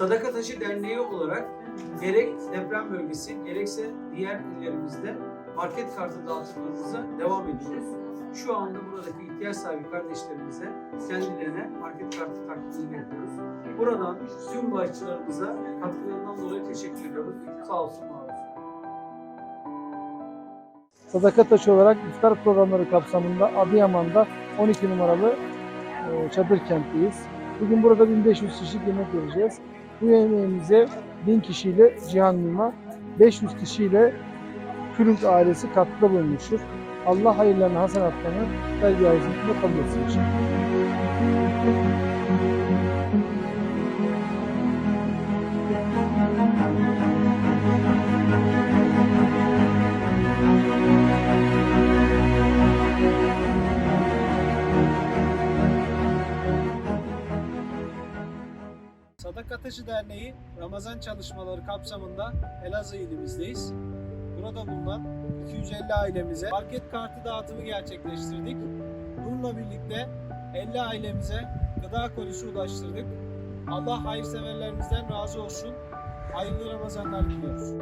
Sadaka Taşı Derneği olarak gerek deprem bölgesi gerekse diğer illerimizde market kartı dağıtımlarımıza devam ediyoruz. Şu anda buradaki ihtiyaç sahibi kardeşlerimize kendilerine market kartı takdimini yapıyoruz. Buradan tüm bağışçılarımıza katkılarından dolayı teşekkür ediyoruz. Sağ olsun. Sadaka taşı olarak iftar programları kapsamında Adıyaman'da 12 numaralı e, çadır kentteyiz. Bugün burada 1500 kişilik yemek vereceğiz. Bu yemeğimize 1000 kişiyle Cihan Mimar, 500 kişiyle Kürünk ailesi katkıda bulunmuştur. Allah hayırlarını, hasenatlarını belki ayetinde kabul etsin inşallah. Sadaka Taşı Derneği Ramazan çalışmaları kapsamında Elazığ ilimizdeyiz. Burada bulunan 250 ailemize market kartı dağıtımı gerçekleştirdik. Bununla birlikte 50 ailemize gıda kolisi ulaştırdık. Allah hayırseverlerimizden razı olsun. Hayırlı Ramazanlar diliyoruz.